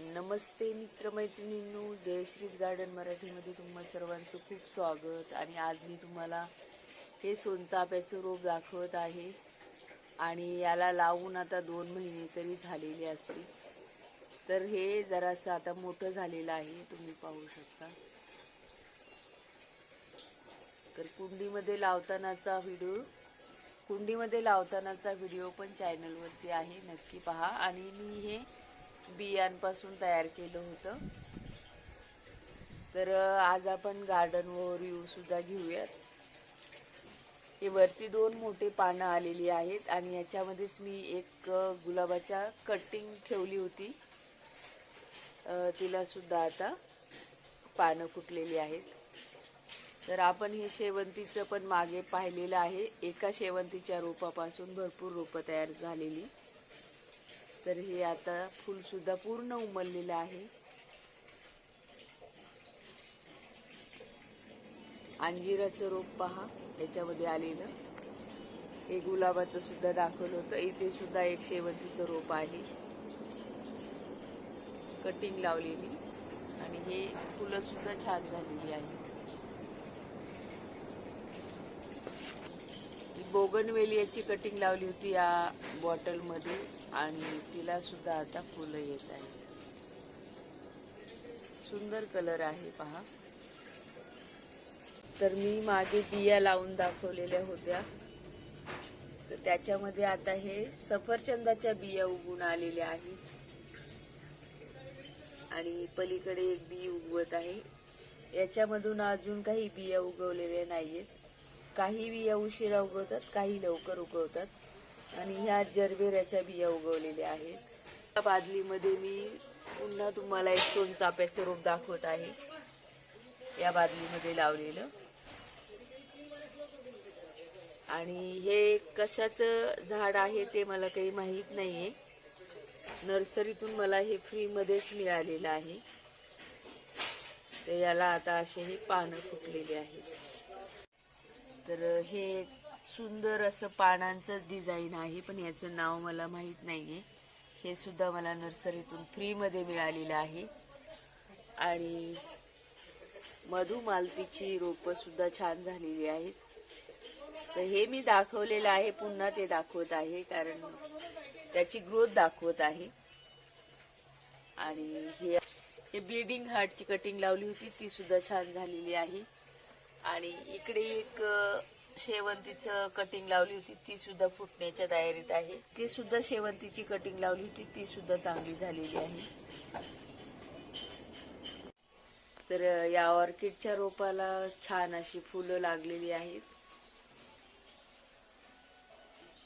नमस्ते मित्रमैत्रिणींनो जयश्रीज garden मराठीमध्ये तुम्हा सर्वांचं खूप स्वागत. आणि आज मी तुम्हाला हे सोनचाफ्याचं रोप दाखवत आहे. आणि याला लावून आता दोन महिने तरी झालेले असते तर हे जरासं आता मोठं झालेलं आहे तुम्ही पाहू शकता. तर कुंडीमध्ये लावतानाचा व्हिडिओ कुंडीमध्ये लावतानाचा व्हिडिओ पण चॅनलवरती आहे नक्की पहा. आणि मी हे बियांपासून तयार केलं होतं. तर आज आपण गार्डन रिव्ह्यू सुद्धा घेऊयात. हे वरती दोन मोठे पानं आलेली आहेत आणि याच्यामध्येच मी एक गुलाबाच्या कटिंग ठेवली होती. तिलासुद्धा तिला सुद्धा आता पानं फुटलेली आहेत. तर आपण हे शेवंतीचं पण मागे पाहिलेलं आहे. एका शेवंतीच्या रोपापासून भरपूर रोपं तयार झालेली. तर हे आता फुलसुद्धा पूर्ण उमललेलं आहे. अंजिराचं रोप पहा याच्यामध्ये आलेलं. हे गुलाबाचं सुद्धा दाखवलं होतं. इथे सुद्धा एक शेवंतीचं रोप आहे. कटिंग लावलेली. आणि हे फुलं सुद्धा छान झालेली आहे. बोगनवेलियाची कटिंग लावली होती या बॉटलमध्ये आणि तिला सुद्धा आता फुलं येत आहे सुंदर कलर आहे पहा. तर मी मागे बिया लावून दाखवलेल्या होत्या. तर त्याच्यामध्ये आता हे सफरचंदाच्या बिया उगून आलेल्या आहेत. आणि पलीकडे एक बी उगवत आहे. याच्यामधून अजून काही बिया उगवलेल्या नाहीयेत. काही बिया उशिरा उगवतात काही लवकर उगवतात. आणि ह्या जरबेऱ्याच्या बिया उगवलेल्या आहेत. या बादलीमध्ये मी पुन्हा तुम्हाला एक सोन चाप्याचे रोप दाखवत आहे. या बादलीमध्ये लावलेलं. आणि हे कशाचं झाड आहे ते मला काही माहीत नाही आहे नर्सरीतून मला हे फ्रीमध्येच मिळालेलं आहे. तर याला आता असे हे पानं फुटलेले आहेत. तर हे सुंदर असं पानांचं डिझाईन आहे पण याचं नाव मला माहीत नाही आहे हे सुद्धा मला नर्सरीतून फ्रीमध्ये मिळालेलं आहे. आणि मधुमालतीची रोपं सुद्धा छान झालेली आहेत. तर हे मी दाखवलेलं आहे पुन्हा ते दाखवत आहे कारण त्याची ग्रोथ दाखवत आहे. आणि हे हे ब्लिडिंग हार्टची कटिंग लावली होती ती सुद्धा छान झालेली आहे. आणि इकडे एक शेवंतीच शेवंतीचं कटिंग लावली होती ती सुद्धा फुटण्याच्या तयारीत आहे. ती सुद्धा शेवंतीची कटिंग लावली होती ती सुद्धा चांगली झालेली आहे. तर या ऑर्किडच्या रोपाला छान अशी फुलं लागलेली आहेत.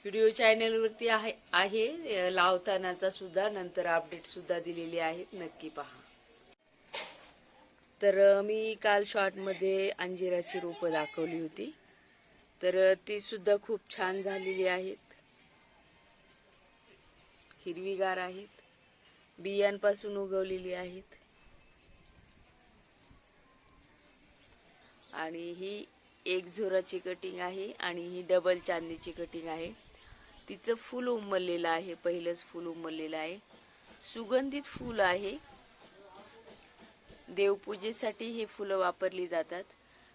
व्हिडिओ चॅनलवरती आहे आहे लावतानाचा सुद्धा नंतर अपडेट सुद्धा दिलेली आहेत. नक्की पहा. तर मी काल शॉर्टमध्ये अंजिराची रोपं दाखवली होती. तर ती सुद्धा खूप छान झालेली आहेत. हिरवीगार आहेत. बियांपासून उगवलेली आहेत. आणि ही एक झोराची कटिंग आहे आणि ही डबल चांदीची कटिंग आहे. तिचं फूल उमललेलं आहे. पहिलंच फूल उमललेलं आहे. सुगंधित फूल आहे. देवपूजेसाठी हे फुलं वापरली जातात.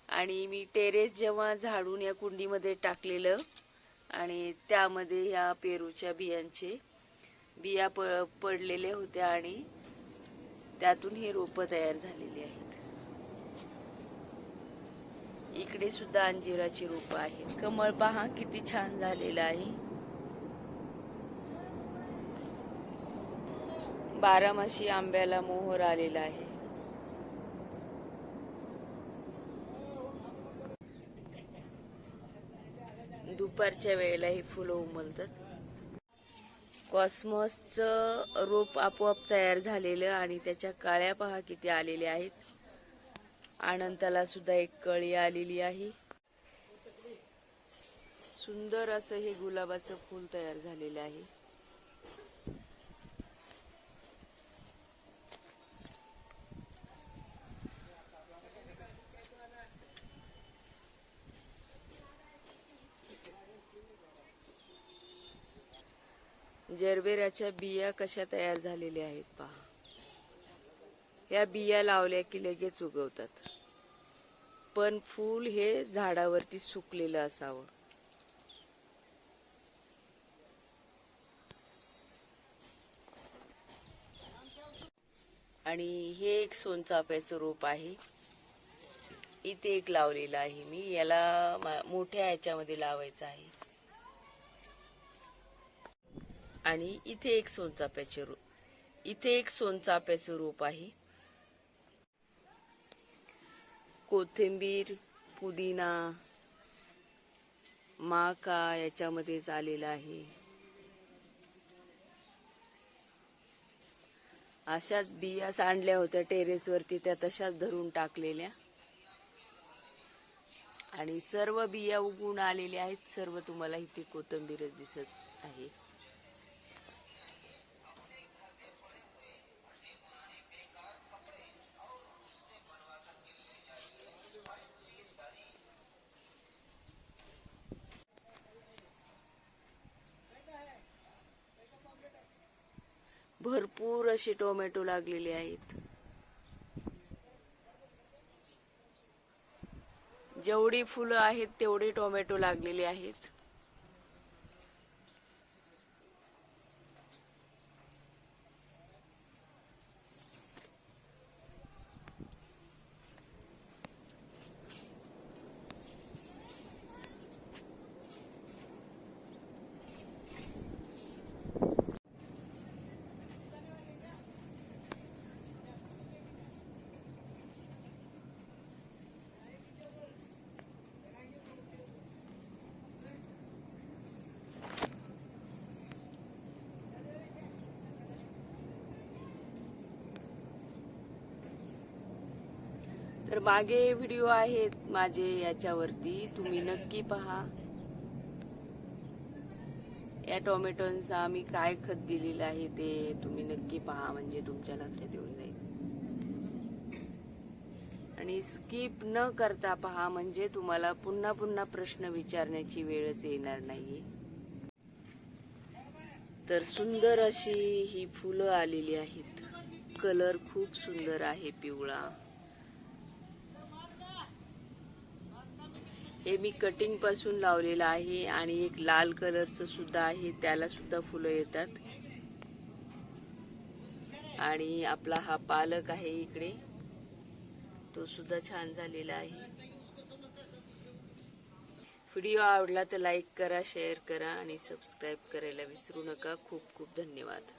आणि मी टेरेस जेव्हा झाडून या कुंडीमध्ये टाकलेलं आणि त्यामध्ये ह्या पेरूच्या बियांचे बिया प पडलेल्या होत्या आणि त्यातून हे रोपं तयार झालेली आहेत. इकडे सुद्धा अंजिराची रोपं आहेत. कमळ पहा किती छान झालेलं आहे. बारामाशी आंब्याला मोहर आलेला आहे. दुपारच्या वेळेला ही फुलं उमलतात. कॉस्मॉसचं रोप आपोआप तयार झालेलं आणि त्याच्या काळ्या पहा किती आलेल्या आहेत. आनंदाला सुद्धा एक कळी आलेली आहे. सुंदर असं हे गुलाबाचं फूल तयार झालेलं आहे. जरबेराच्या बिया कशा तयार झालेल्या आहेत पहा. या बिया लावल्या की लगेच उगवतात. पण फूल हे झाडावरती सुकलेलं असावं. आणि हे एक सोनचाफ्याचं रोप आहे. इथे एक लावलेलं आहे मी. याला मोठ्या ह्याच्यामध्ये लावायचं आहे. आणि इथे एक सोनचाफ्याचे रोप. इथे एक सोनचाफ्याचं रूप आहे. कोथिंबीर पुदिना माका याच्यामध्येच आलेला आहे. अशाच बिया सांडल्या होत्या टेरेसवरती त्या तशाच धरून टाकलेल्या. आणि सर्व बिया उगवून आलेल्या आहेत. सर्व तुम्हाला इथे कोथिंबीरच दिसत आहे. भरपूर अशी टोमॅटो लागलेली आहेत. जेवढी फुलं आहेत तेवढी टोमॅटो लागलेली आहेत. तर मागे व्हिडिओ आहेत माझे याच्यावरती. तुम्ही नक्की पहा. या टोमॅटोंचा आम्ही काय खत दिलेलं आहे ते तुम्ही नक्की पहा म्हणजे तुमच्या लक्षात येऊन जाईल. आणि स्किप न करता पहा म्हणजे तुम्हाला पुन्हा पुन्हा प्रश्न विचारण्याची वेळच येणार नाहीये. तर सुंदर अशी ही फुलं आलेली आहेत. कलर खूप सुंदर आहे पिवळा. हे मी कटिंगपासून लावलेलं आहे आणि एक लाल कलरचं सुद्धा आहे त्याला सुद्धा फुलं येतात. आणि आपला हा पालक आहे इकडे. तो सुद्धा छान झालेला आहे. व्हिडिओ आवडला तर लाईक करा शेअर करा आणि सबस्क्राईब करायला विसरू नका. खूप खूप धन्यवाद.